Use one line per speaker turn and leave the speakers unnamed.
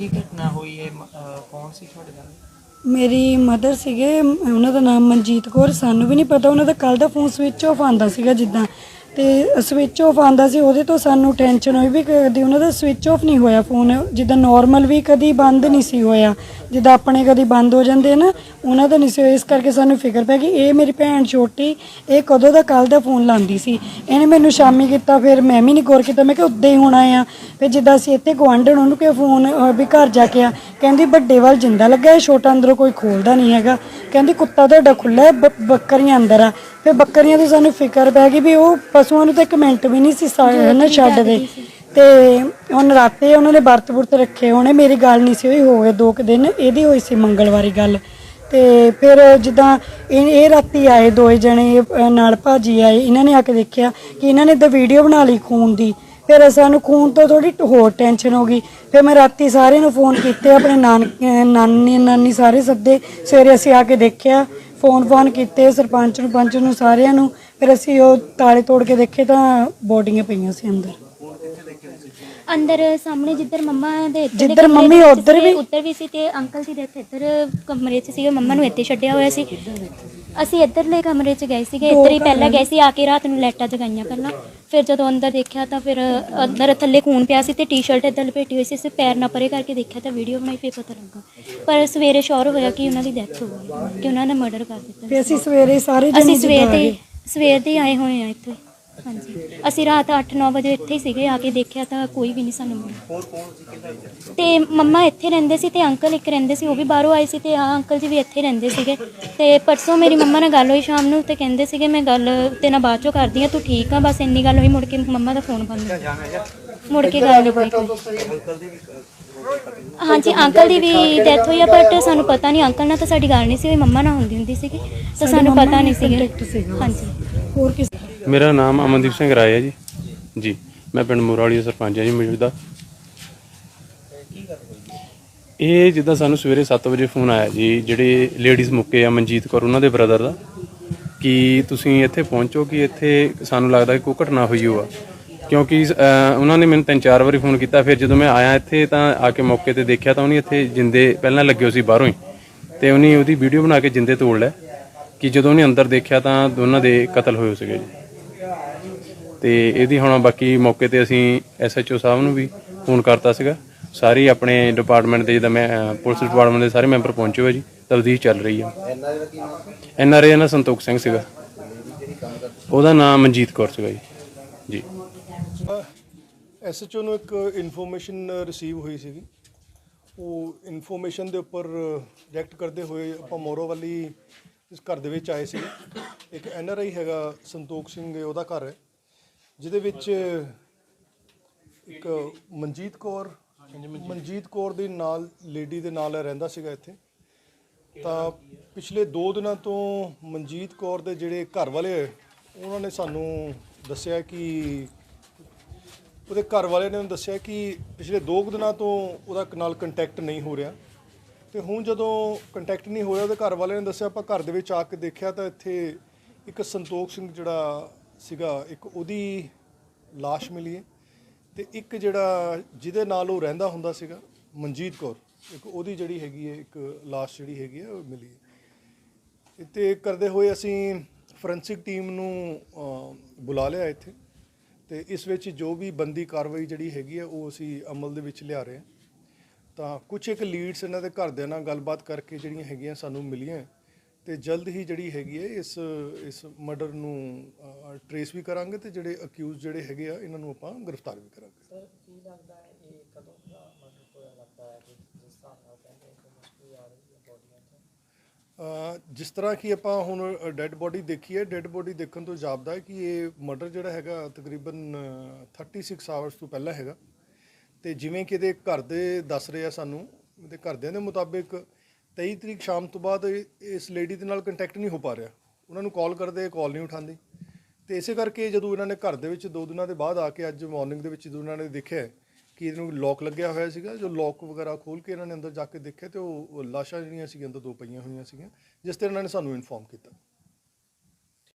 ਕੀ ਘਟਨਾ ਹੋਈ ਹੈ? ਮ- ਅਹ ਕੌਣ ਸੀ ਤੁਹਾਡੇ ਨਾਲ?
ਮੇਰੀ ਮਦਰ ਸੀਗੇ, ਉਹਨਾਂ ਦਾ ਨਾਮ ਮਨਜੀਤ ਕੌਰ, ਸਾਨੂੰ ਵੀ ਨਹੀਂ ਪਤਾ, ਉਹਨਾਂ ਦਾ ਕੱਲ ਦਾ ਫੋਨ ਸਵਿਚ ਆਫ ਆਂਦਾ ਸੀਗਾ ਜਿੱਦਾਂ। ਤੇ ਸਵਿਚ ਆਫ ਆਂਦਾ ਸੀ ਉਹਦੇ ਤੋਂ ਸਾਨੂੰ ਟੈਨਸ਼ਨ ਹੋਈ ਵੀ ਕਦੀ ਉਹਨਾਂ ਦਾ ਸਵਿਚ ਆਫ ਨਹੀਂ ਹੋਇਆ ਫੋਨ ਜਿੱਦਾਂ ਨਾਰਮਲ ਵੀ ਕਦੀ ਬੰਦ ਨਹੀਂ ਸੀ ਹੋਇਆ ਜਿੱਦਾਂ ਆਪਣੇ ਕਦੀ ਬੰਦ ਹੋ ਜਾਂਦੇ ਨਾ ਉਹਨਾਂ ਦਾ ਨਹੀਂ ਸੀ ਹੋਇਆ। ਇਸ ਕਰਕੇ ਸਾਨੂੰ ਫਿਕਰ ਪੈ ਗਈ ਇਹ ਮੇਰੀ ਭੈਣ ਛੋਟੀ ਇਹ ਕਦੋਂ ਦਾ ਕੱਲ ਦਾ ਫੋਨ ਲਾਉਂਦੀ ਸੀ ਇਹਨੇ ਮੈਨੂੰ ਸ਼ਾਮੀ ਕੀਤਾ ਫਿਰ ਮੈਂ ਵੀ ਨਹੀਂ ਗੌਰ ਕੀਤਾ ਮੈਂ ਕਿ ਉੱਦਾਂ ਹੀ ਹੋਣਾ ਆ ਫਿਰ ਜਿੱਦਾਂ ਅਸੀਂ ਇੱਥੇ ਗੁਆਂਢਣ ਉਹਨੂੰ ਕਿ ਫੋਨ ਅਹ, ਵੀ ਘਰ ਜਾ ਕੇ ਆ ਕਹਿੰਦੀ ਵੱਡੇ ਵੱਲ ਜਿੰਦਾ ਲੱਗਾ ਹੈ ਛੋਟਾ ਅੰਦਰੋਂ ਕੋਈ ਖੋਲਦਾ ਨਹੀਂ ਹੈਗਾ ਕਹਿੰਦੀ ਕੁੱਤਾ ਤੁਹਾਡਾ ਖੁੱਲਾ ਹੈ ਬ- ਬੱਕਰੀਆਂ ਅੰਦਰ ਆ ਫਿਰ ਬੱਕਰੀਆਂ ਤੋਂ ਸਾਨੂੰ ਫਿਕਰ ਪੈ ਗਈ ਵੀ ਉਹ ਪਸ਼ੂਆਂ ਨੂੰ ਤਾਂ ਇੱਕ ਮਿੰਟ ਵੀ ਨਹੀਂ ਸੀ ਸਾ- ਨਾ ਛੱਡਦੇ ਤੇ ਹੁਣ ਰਾਤੇ ਉਹਨਾਂ ਨੇ ਵਰਤ ਵੁਰਤ ਰੱਖੇ ਹੋਣੇ ਮੇਰੀ ਗੱਲ ਨਹੀਂ ਸੀ ਹੋਈ ਹੋ ਗਏ ਦੋ ਕੁ ਦਿਨ ਇਹਦੀ ਹੋਈ ਸੀ ਮੰਗਲਵਾਰੀ ਗੱਲ। ਤੇ ਫਿਰ ਜਿੱਦਾਂ ਇਹ ਇਹ ਰਾਤੀ ਆਏ ਦੋਏ ਜਣੇ ਨਾਲ ਭਾਜੀ ਆਏ ਇਹਨਾਂ ਨੇ ਆ ਕੇ ਦੇਖਿਆ ਕਿ ਇਹਨਾਂ ਨੇ ਤਾਂ ਵੀਡੀਓ ਬਣਾ ਲਈ ਖੂਨ ਦੀ। ਫਿਰ ਸਾਨੂੰ ਖੂਨ ਤੋਂ ਥੋੜੀ ਹੋਰ ਟੈਨਸ਼ਨ ਹੋ ਗਈ। ਫਿਰ ਮੈਂ ਰਾਤੀ ਸਾਰਿਆਂ ਨੂੰ ਫੋਨ ਕੀਤੇ ਆਪਣੇ ਨਾਨ ਨਾਨੀ ਨਾਨੀ ਸਾਰੇ ਸੱਦੇ। ਸਵੇਰੇ ਅਸੀਂ ਆ ਕੇ ਦੇਖਿਆ ਫੋਨ ਫੋਨ ਕੀਤੇ ਸਰਪੰਚ ਨੂੰ ਪੰਚ ਨੂੰ ਸਾਰਿਆਂ ਨੂੰ ਫਿਰ ਅਸੀਂ ਉਹ ਤਾਲੇ ਤੋੜ ਕੇ ਦੇਖੇ ਤਾਂ ਬੋਡੀਆਂ ਪਈਆਂ ਸੀ ਅੰਦਰ
ਅੰਦਰ ਸਾਹਮਣੇ ਜਿੱਧਰ ਮੰਮਾ ਦੇ
ਜਿੱਧਰ
ਕਮਰੇ
ਮੰਮੀ
ਦੇ ਵਿੱਚ
ਉੱਧਰ ਵੀ?
ਉੱਧਰ ਵੀ ਸੀ ਤੇ ਅੰਕਲ ਦੇ ਇੱਥੇ ਇੱਧਰ ਕਮਰੇ 'ਚ ਸੀਗੇ ਮੰਮਾ ਨੂੰ ਇੱਥੇ ਛੱਡਿਆ ਹੋਇਆ ਸੀ ਅਸੀਂ ਇੱਧਰਲੇ ਕਮਰੇ 'ਚ ਗਏ ਸੀਗੇ ਇੱਧਰ ਹੀ ਪਹਿਲਾਂ ਗਏ ਸੀ ਆ ਕੇ ਰਾਤ ਨੂੰ ਲਾਈਟਾਂ ਜਗਾਈਆਂ ਪਹਿਲਾਂ। ਫਿਰ ਜਦੋਂ ਅੰਦਰ ਦੇਖਿਆ ਤਾਂ ਫਿਰ ਅੰਦਰ ਥੱਲੇ ਖੂਨ ਪਿਆ ਸੀ ਤੇ ਟੀ-ਸ਼ਰਟ ਇੱਧਰ ਲਪੇਟੀ ਹੋਈ ਸੀ ਅਸੀਂ ਪੈਰ ਨਾ ਪਰੇ ਕਰਕੇ ਦੇਖਿਆ ਤਾਂ ਵੀਡੀਓ ਬਣਾਈ ਫਿਰ ਪਤਾ ਲੱਗਾ। ਪਰ ਸਵੇਰੇ ਸ਼ੋਰ ਹੋਇਆ ਕਿ ਉਹਨਾਂ ਦੀ ਡੈਥ ਹੋ ਗਈ ਕਿ ਉਹਨਾਂ ਨੇ ਮਰਡਰ ਕਰ ਦਿੱਤਾ।
ਅਸੀਂ ਸਵੇਰੇ ਸਾਰੇ ਜਣੇ
ਅਸੀਂ ਸਵੇਰ ਦੇ। ਸਵੇਰ ਦੇ ਆਏ ਹੋਏ ਆ ਇੱਥੇ। ਹਾਂਜੀ। ਅਸੀਂ ਰਾਤ 8-9 ਵਜੇ ਇੱਥੇ ਹੀ ਸੀਗੇ ਆ ਕੇ ਦੇਖਿਆ ਤਾਂ ਕੋਈ ਵੀ ਨਹੀਂ ਸਾਨੂੰ ਮਿਲਿਆ। ਤੇ ਮੰਮਾ ਇੱਥੇ ਰਹਿੰਦੇ ਸੀ ਤੇ ਅੰਕਲ ਇੱਕ ਰਹਿੰਦੇ ਸੀ ਉਹ ਵੀ ਬਾਹਰੋਂ ਆਏ ਸੀ ਤੇ ਆ ਅੰਕਲ ਜੀ ਵੀ ਇੱਥੇ ਰਹਿੰਦੇ ਸੀਗੇ। ਤੇ ਪਰਸੋਂ ਮੇਰੀ ਮੰਮਾ ਨਾਲ ਗੱਲ ਹੋਈ ਸ਼ਾਮ ਨੂੰ ਤੇ ਕਹਿੰਦੇ ਸੀਗੇ ਮੈਂ ਗੱਲ ਤੇ ਨਾਲ ਬਾਅਦ ਚੋਂ ਕਰਦੀ ਆ ਤੂੰ ਠੀਕ ਆ ਬਸ ਇੰਨੀ ਗੱਲ ਹੋਈ ਮੁੜ ਕੇ ਮੰਮਾ ਦਾ ਫੋਨ ਬੰਦ। ਮੁੜ ਕੇ ਗੱਲ ਨਹੀਂ ਹੋਈ ਕੋਈ। ਹਾਂਜੀ ਅੰਕਲ ਦੀ ਵੀ ਡੈਥ ਹੋਈ ਆ ਬਟ ਸਾਨੂੰ ਪਤਾ ਨਹੀਂ ਅੰਕਲ ਨਾਲ ਤਾਂ ਸਾਡੀ ਗੱਲ ਨਹੀਂ ਸੀ ਹੋਈ ਮੰਮਾ ਨਾਲ ਹੁੰਦੀ ਹੁੰਦੀ ਸੀਗੀ ਤਾਂ ਸਾਨੂੰ ਪਤਾ ਨਹੀਂ ਸੀਗਾ। ਹਾਂਜੀ।
ਹੋਰ ਕਿਸ
ਮੇਰਾ ਨਾਮ ਅਮਨਦੀਪ ਸਿੰਘ ਰਾਏ ਹੈ ਜੀ। ਜੀ, ਮੈਂ ਪਿੰਡ ਮੂਰਾਲੀ ਦਾ ਸਰਪੰਚ ਹਾਂ ਜੀ, ਮੌਜੂਦਾ। ਇਹ ਜਿੱਦਾਂ ਸਾਨੂੰ ਸਵੇਰੇ 7 ਵਜੇ ਫੋਨ ਆਇਆ ਜੀ, ਜਿਹੜੇ ਲੇਡੀਜ਼ ਮੁੱਕੇ ਆ, ਮਨਜੀਤ ਕੌਰ, ਉਹਨਾਂ ਦੇ ਬ੍ਰਦਰ ਦਾ, ਕਿ ਤੁਸੀਂ ਇੱਥੇ ਪਹੁੰਚੋ ਕਿ ਇੱਥੇ ਸਾਨੂੰ ਲੱਗਦਾ ਕਿ ਕੋਈ ਘਟਨਾ ਹੋਈ ਹੋਆ। ਕਿਉਂਕਿ ਉਹਨਾਂ ਨੇ ਮੈਨੂੰ ਤਿੰਨ ਚਾਰ ਵਾਰੀ ਫੋਨ ਕੀਤਾ, ਫਿਰ ਜਦੋਂ ਮੈਂ ਆਇਆ ਇੱਥੇ ਤਾਂ ਆ ਕੇ ਮੌਕੇ ਤੇ ਦੇਖਿਆ ਤਾਂ ਉਹਨੇ ਇੱਥੇ ਜਿੰਦੇ ਪਹਿਲਾਂ ਲੱਗੇ ਹੋ ਸੀ ਬਾਹਰੋਂ ਹੀ, ਤੇ ਉਹਨੇ ਉਹਦੀ ਵੀਡੀਓ ਬਣਾ ਕੇ ਜਿੰਦੇ ਤੋੜ ਲਿਆ, ਕਿ ਜਦੋਂ ਉਹਨੇ ਅੰਦਰ ਦੇਖਿਆ ਤਾਂ ਦੋਨਾਂ ਦੇ ਕਤਲ ਹੋਏ ਸੀਗੇ ਜੀ। ਤੇ ਇਹਦੀ ਹੁਣ ਬਾਕੀ ਮੌਕੇ ਤੇ ਅਸੀਂ ਐਸਐਚਓ ਸਾਹਿਬ ਨੂੰ ਵੀ ਫੋਨ ਕਰਤਾ ਸੀਗਾ। ਸਾਰੀ ਆਪਣੇ ਡਿਪਾਰਟਮੈਂਟ ਦੇ ਜਿੱਦਾਂ ਮੈਂ ਪੁਲਿਸ ਡਿਪਾਰਟਮੈਂਟ ਦੇ ਸਾਰੇ ਮੈਂਬਰ ਪਹੁੰਚੇ ਹੋਏ ਜੀ ਤਬਦੀਸ਼ ਚੱਲ ਰਹੀ ਹੈ ਐਨਆਰਏ ਨਾਲ ਸੰਤੋਖ ਸਿੰਘ ਸੀਗਾ। ਉਹਦਾ ਨਾਮ ਮਨਜੀਤ ਕੌਰ ਸੀਗਾ ਜੀ। ਜੀ।
ਐਸਐਚਓ ਨੂੰ ਇੱਕ ਇਨਫੋਰਮੇਸ਼ਨ ਰਿਸੀਵ ਹੋਈ ਸੀਗੀ। ਉਹ ਇਨਫੋਰਮੇਸ਼ਨ ਦੇ ਉੱਪਰ ਰਿਐਕਟ ਕਰਦੇ ਹੋਏ ਆਪਾਂ ਮੋਰੋਵਾਲੀ ਇਸ ਘਰ ਦੇ ਵਿੱਚ ਆਏ ਸੀ ਇੱਕ ਐਨਆਰਆਈ ਹੈਗਾ ਸੰਤੋਖ ਸਿੰਘ ਉਹਦਾ ਘਰ ਹੈ। ਜਿਹਦੇ ਵਿੱਚ ਇੱਕ ਮਨਜੀਤ ਕੌਰ ਮਨਜੀਤ ਕੌਰ ਦੇ ਨਾਲ ਲੇਡੀ ਦੇ ਨਾਲ ਰਹਿੰਦਾ ਸੀਗਾ ਇੱਥੇ। ਤਾਂ ਪਿਛਲੇ 2 ਦਿਨਾਂ ਤੋਂ ਮਨਜੀਤ ਕੌਰ ਦੇ ਜਿਹੜੇ ਘਰ ਵਾਲੇ ਹੈ, ਉਹਨਾਂ ਨੇ ਸਾਨੂੰ ਦੱਸਿਆ ਕਿ ਉਹਦੇ ਘਰ ਵਾਲੇ ਨੇ ਦੱਸਿਆ ਕਿ ਪਿਛਲੇ 2 ਦਿਨਾਂ ਤੋਂ ਉਹਦਾ ਨਾਲ ਕੰਟੈਕਟ ਨਹੀਂ ਹੋ ਰਿਹਾ। ਤੇ ਹੁਣ ਜਦੋਂ ਕੰਟੈਕਟ ਨਹੀਂ ਹੋਇਆ ਉਹਦੇ ਘਰ ਵਾਲੇ ਨੇ ਦੱਸਿਆ ਆਪਾਂ ਘਰ ਦੇ ਵਿੱਚ ਆ ਕੇ ਦੇਖਿਆ ਤਾਂ ਇੱਥੇ ਇੱਕ ਸੰਤੋਖ ਸਿੰਘ ਜਿਹੜਾ ਸੀਗਾ ਇੱਕ ਉਹਦੀ লাশ ਮਿਲੀ ਹੈ ਤੇ ਇੱਕ ਜਿਹੜਾ ਜਿਹਦੇ ਨਾਲ ਉਹ ਰਹਿੰਦਾ ਹੁੰਦਾ ਸੀਗਾ ਮਨਜੀਤ ਕੌਰ ਇੱਕ ਉਹਦੀ ਜਿਹੜੀ ਹੈਗੀ ਹੈ ਇੱਕ লাশ ਜਿਹੜੀ ਹੈਗੀ ਹੈ ਉਹ ਮਿਲੀ ਹੈ ਤੇ ਕਰਦੇ ਹੋਏ ਅਸੀਂ ਫੋਰੈਂਸਿਕ ਟੀਮ ਨੂੰ ਅ, ਬੁਲਾ ਲਿਆ ਇੱਥੇ ਤੇ ਇਸ ਵਿੱਚ ਜੋ ਵੀ ਬੰਦੀ ਕਾਰਵਾਈ ਜਿਹੜੀ ਹੈਗੀ ਹੈ ਉਹ ਅਸੀਂ ਅਮਲ ਦੇ ਵਿੱਚ ਲਿਆ ਰਹੇ ਹਾਂ ਤਾਂ ਕੁਝ ਇੱਕ ਲੀਡਸ ਇਹਨਾਂ ਦੇ ਘਰਦਿਆਂ ਨਾਲ ਗੱਲਬਾਤ ਕਰਕੇ ਜਿਹੜੀਆਂ ਹੈਗੀਆਂ ਸਾਨੂੰ ਮਿਲੀਆਂ ਤੇ ਜਲਦ ਹੀ ਜਿਹੜੀ ਹੈਗੀ ਹੈ ਇਸ ਇਸ ਮਰਡਰ ਨੂੰ ਟਰੇਸ ਵੀ ਕਰਾਂਗੇ ਤੇ ਜਿਹੜੇ ਅਕਿਊਜ਼ ਜਿਹੜੇ ਹੈਗੇ ਆ ਇਹਨਾਂ ਨੂੰ ਆਪਾਂ ਗ੍ਰਿਫਤਾਰ ਵੀ ਕਰਾਂਗੇ। ਜਿਸ ਤਰ੍ਹਾਂ ਕਿ ਆਪਾਂ ਹੁਣ ਡੈੱਡ ਬੋਡੀ ਦੇਖੀ ਹੈ ਡੈੱਡ ਬੋਡੀ ਦੇਖਣ ਤੋਂ ਜਾਪਦਾ ਹੈ ਕਿ ਇਹ ਮਰਡਰ ਜਿਹੜਾ ਹੈਗਾ ਤਕਰੀਬਨ ਅ, 36 ਆਵਰਸ ਤੋਂ ਪਹਿਲਾਂ ਹੈਗਾ। ਤੇ ਜਿਵੇਂ ਕਿ ਇਹਦੇ ਘਰ ਦੇ ਦੱਸ ਰਹੇ ਆ ਸਾਨੂੰ ਇਹਦੇ ਘਰਦਿਆਂ ਦੇ ਮੁਤਾਬਿਕ 23 ਤਰੀਕ ਸ਼ਾਮ ਤੋਂ ਬਾਅਦ ਇਸ ਲੇਡੀ ਦੇ ਨਾਲ ਕੰਟੈਕਟ ਨਹੀਂ ਹੋ ਪਾ ਰਿਹਾ। ਉਹਨਾਂ ਨੂੰ ਕਾਲ ਕਰਦੇ ਕਾਲ ਨਹੀਂ ਉਠਾਉਂਦੀ। ਤੇ ਇਸੇ ਕਰਕੇ ਜਦੋਂ ਇਹਨਾਂ ਨੇ ਘਰ ਦੇ ਵਿੱਚ ਦੋ ਦਿਨਾਂ ਦੇ ਬਾਅਦ ਆ ਕੇ ਅੱਜ ਮਾਰਨਿੰਗ ਦੇ ਵਿੱਚ ਜਦੋਂ ਇਹਨਾਂ ਨੇ ਦੇਖਿਆ ਕਿ ਇਹਨੂੰ ਲੋਕ ਲੱਗਿਆ ਹੋਇਆ ਸੀਗਾ, ਜੋ ਲੋਕ ਵਗੈਰਾ ਖੋਲ ਕੇ ਇਹਨਾਂ ਨੇ ਅੰਦਰ ਜਾ ਕੇ ਦੇਖਿਆ ਤੇ ਉਹ ਉਹ ਲਾਸ਼ਾਂ ਜਿਹੜੀਆਂ ਸੀਗੀਆਂ, ਅੰਦਰ ਦੋ ਪਈਆਂ ਹੋਈਆਂ ਸੀਗੀਆਂ, ਜਿਸ ਤੇ ਇਹਨਾਂ ਨੇ ਸਾਨੂੰ ਇਨਫੋਰਮ ਕੀਤਾ।